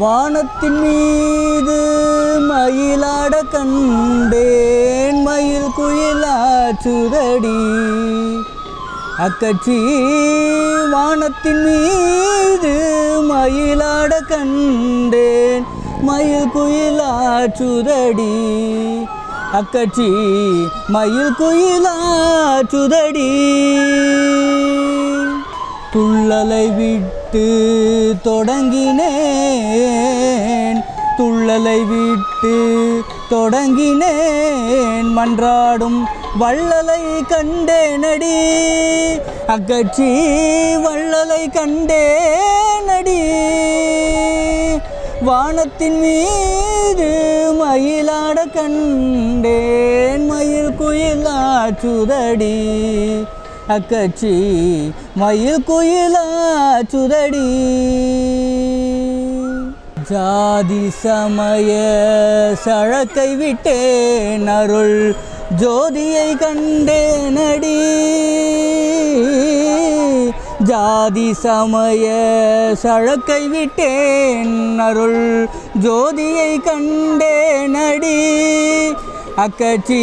வானத்தின் மீது மயிலாட கண்டேன் மயில் குயிலாச்சுதடி அக்கட்சி வானத்தின் மீது மயிலாட கண்டேன். மயில் குயிலாச்சுதடி அக்கட்சி மயில் குயிலாச்சுதடி துள்ளலை விட்டு தொடங்கினேன். துள்ளலை விட்டு தொடங்கினேன். மன்றாடும் வள்ளலை கண்டேனடி. அக்கட்சி வள்ளலை கண்டேனடி. வானத்தின் மீது மயிலாட கண்டேன். மயில் குயிலாச்சுதடி அக்கட்சி மயில் குயிலாச்சுதடி ஜாதி சமய சழக்கை விட்டேன் அருள் ஜோதியை கண்டேனடி ஜாதி சமய சழக்கை விட்டேன் அருள் ஜோதியை கண்டேனடி அக்கட்சி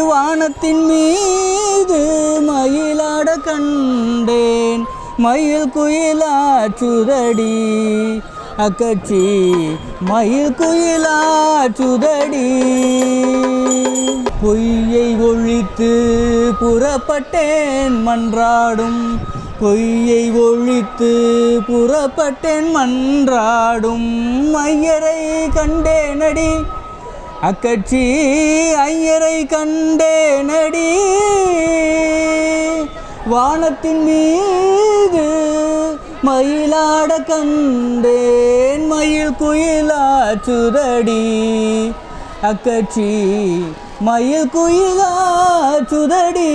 வானத்தின் மீது மயிலாட கண்டேன். மயில் குயிலா குயிலாச்சுதடி அக்கட்சி மயில் குயிலா சுதடி. பொய்யை ஒழித்து புறப்பட்டேன் மன்றாடும். பொய்யை ஒழித்து புறப்பட்டேன் மன்றாடும். ஐயரை கண்டேனடி. அக்கட்சி ஐயரை கண்டேனடி. வானத்தின் மீது மயிலாட கண்டேன் மயில் குயிலா குயிலாச்சுதடி அக்கட்சி மயில் குயிலா சுதடி